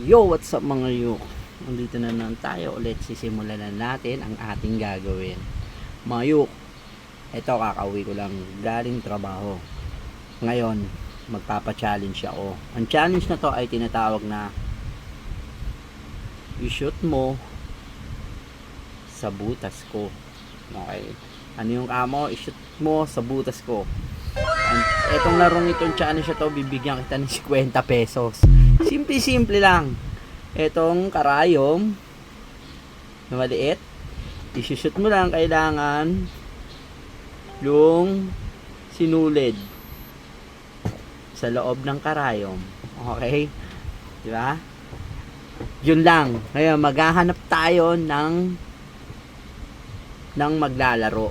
Yo, what's up mga yuk? Nandito na naman tayo ulit. Sisimulan na natin ang ating gagawin. Mga yuk, ito kakauwi ko lang galing trabaho. Ngayon, magpapa-challenge ako. Ang challenge na to ay tinatawag na i-shoot mo sa butas ko. Okay. Ano yung kamo? I-shoot mo sa butas ko. Ang, etong larong itong challenge na to, bibigyan kita ng 50 pesos. Simple-simple lang. Etong karayom na maliit, isushoot mo lang kailangan yung sinulid sa loob ng karayom. Okay? Di ba? Yun lang. Ngayon, maghahanap tayo ng ng maglalaro.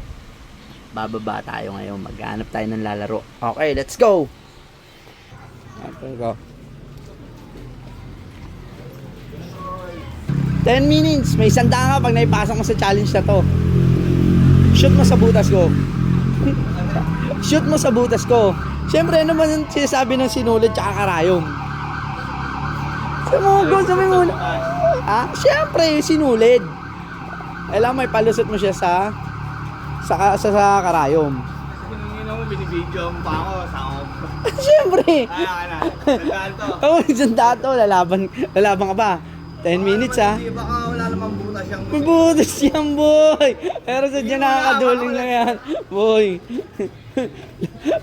Bababa tayo ngayon. Maghahanap tayo ng lalaro. Okay, let's go! Okay, go. 10 minutes. May sanda ka pag naipasok mo sa challenge na to. Shoot mo sa butas ko. Shoot mo sa butas ko. Siyempre, ano man yung sinasabi ng sinulid tsaka karayom? Sabi mo na. Ah, siyempre, yung sinulid. Alam may palusot mo siya sa sa, sa, sa karayom. Pinangina mo, binibidyo mo pa ako sa siyempre. Kaya ka na. Sandaan to. Oh, sanda to. Lalaban, lalaban ka ba? 10 minutes ah. Hindi baka wala namang butas yung May butas yan, boy! Pero sadya nakakaduling na yan, boy.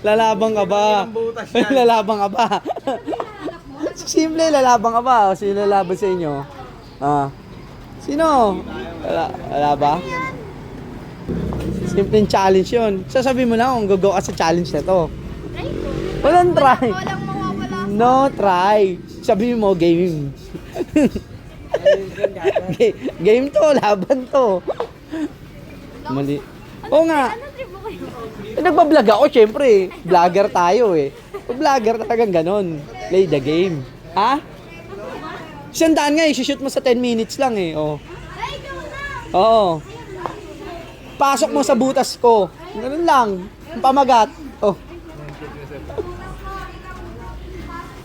lalabang ka ba? Walang butas yan. lalabang ka ba? Simple, lalabang ka ba? O sino lalaban sa inyo? Ah. Sino? Wala, wala ba? Simpleng challenge yun. Sasabihin mo lang kung go ka sa challenge na to. Try ko. Walang try. Walang mawawala. No try. Sabihin mo, game. Ga- game to, laban to. Mali. Oo nga. Ano? Eh, nagbablog ako, syempre. Vlogger tayo eh. Vlogger talagang ganon. Play the game. Ha? Sandaan nga, i-shoot mo sa 10 minutes lang eh. Oh. Oo. Pasok mo sa butas ko. Ganun lang. Ang Pamagat. Oh.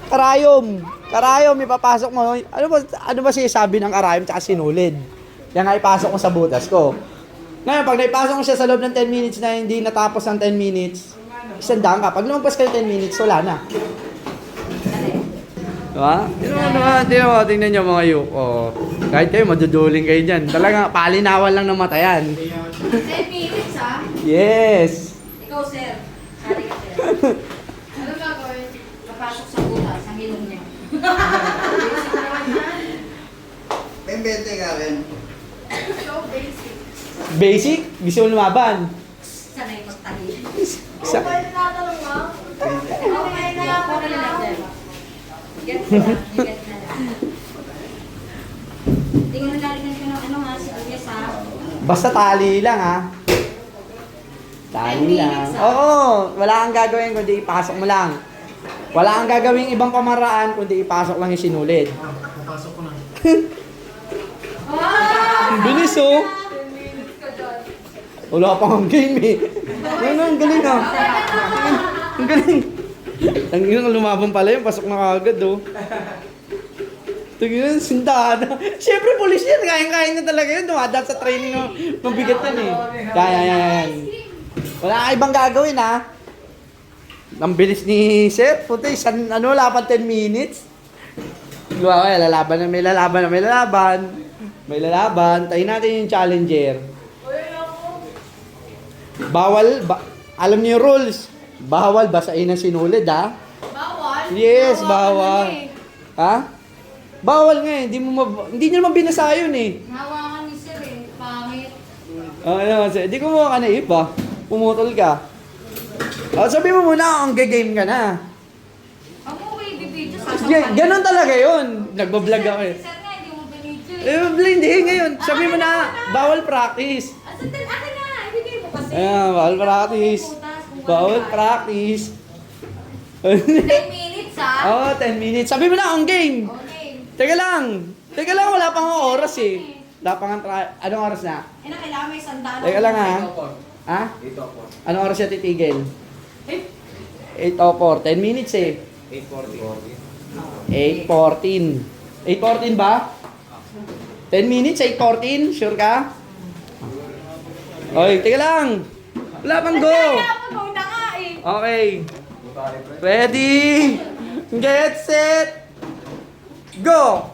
Karayom. Karayom, ipapasok mo. Ano ba, ano ba sinasabi ng karayom tsaka sinulid? Yan nga ipasok mo sa butas ko. Ngayon, pag naipasok mo siya sa loob ng 10 minutes na hindi natapos ng 10 minutes, isandaan ka. Pag lumagpas ka ng 10 minutes, wala na. Diba? Tingnan mo naman, tingnan mo, tingnan nyo mga yuk. Oh, kahit kayo, maduduling kayo dyan. Talaga, palinawan lang ng mata yan. 10 minutes ha? Yes! Ikaw sir. Sari ka sir. Papasok sa butas, ang ilong niya. May bente ka rin. So basic. Basic, gusto mo lumaban. Sanay magtahi. Sa, na natanong mo? Okay na natanong mo? Get na lang. Get na lang. Tingnan mo lalagyan ko ng ano ha, si Agnes ha. basta tali lang ha. Tali 10 lang. ah. Oo, wala kang gagawin kundi ipasok mo lang. Wala kang gagawin ibang pamaraan kundi ipasok lang yung sinulid. Ah! Ang bilis oh. 10 minutes ka dyan. Wala pa ang game eh. Ano, ang galing ah. Ang galing. Ang galing lumaban pala yun, pasok na kagad oh. Tingnan, sindada. Siyempre, polis yan. Kaya-kaya na talaga yun. Dumadaan sa training ng mabigat yan eh. Kaya, yan, yan. Wala ka ibang gagawin ha. Ang bilis ni Sir. Puta, isang, ano, pa 10 minutes. Diba, kaya lalaban na, may lalaban na, may lalaban. May lalaban. Tayo natin yung challenger. Bawal, ba, alam niyo yung rules. Bawal basahin ang sinulid ha. Bawal? Yes, Bawal bawal. eh. Ha? Bawal nga eh. Hindi mo mab- hindi niyo naman binasa yun eh. Hawakan ni sir eh. Pangit. Ah, ano kasi, di ko mo ka naip ah. Pumutol ka. Oh, sabi mo muna, ang game ka na. Ako mo ibibidyo G- ganon talaga yun. Nagbablog ako eh. Sir nga, hindi mo binidyo Eh, eh. hindi ngayon. Sabi mo na, bawal practice. Asa din, akin na. Ibigay mo kasi. Ayan, bawal practice. Bawal practice. 10 minutes ha? Oo, 10 minutes. Sabi mo na, ang game. Okay. Teka lang. Teka lang, wala pang oras eh. Wala pang tra- Anong oras na? Eh na, kailangan may sandaan. Teka lang ha. Ha? Ito po. Anong oras siya titigil? Eh, 8.04. 10 minutes eh. 840. 8.14. 8.14 ba? 10 minutes, 8.14? Sure ka? Oy, teka lang. Wala pang go. Eh. Okay. Ready? Get set. Go.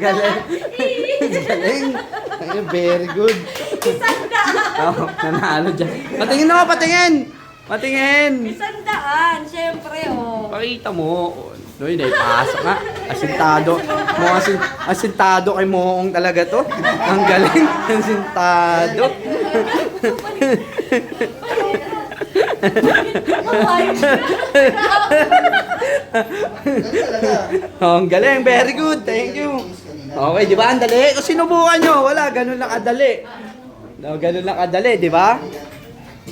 Galing. Galing. Very good. Isang daan. Oh, nanalo dyan. Patingin na ka, patingin. Patingin. Isang daan. Siyempre, oh. Pakita mo. Noy, naipasok nga. Asintado. Mo asin, asintado kay Moong talaga to. Ang galing. Asintado. Oh, ang galing. Very good. Thank you. Okay, di ba? Ang dali. Kung sinubukan nyo, wala. Ganun lang kadali. No, ganun lang kadali, di ba?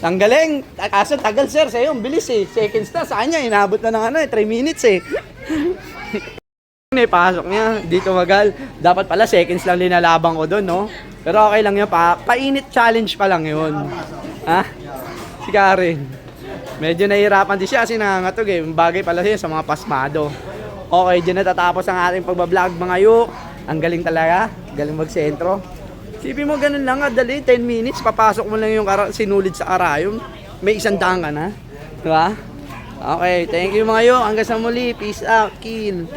Ang galing. Kaso tagal, sir. Sa'yo, ang bilis eh. Seconds na. Sa kanya, inabot na ng ano eh. 3 minutes eh. Naipasok niya. Dito magal. Dapat pala seconds lang linalabang ko doon, no? Pero okay lang yun. Pa painit challenge pa lang yun. Ha? Si Karen. Medyo nahihirapan din siya kasi nangangatog eh. Bagay pala siya sa mga pasmado. Okay, dyan natatapos ang ating pagbablog mga yuk. Ang galing talaga. Galing magsentro. Sipin mo ganun lang nga, dali, 10 minutes, papasok mo lang yung sinulid sa karayom. May isang daan ka na. Di ba? Okay, thank you mga yuk. Hanggang sa muli. Peace out. Kill.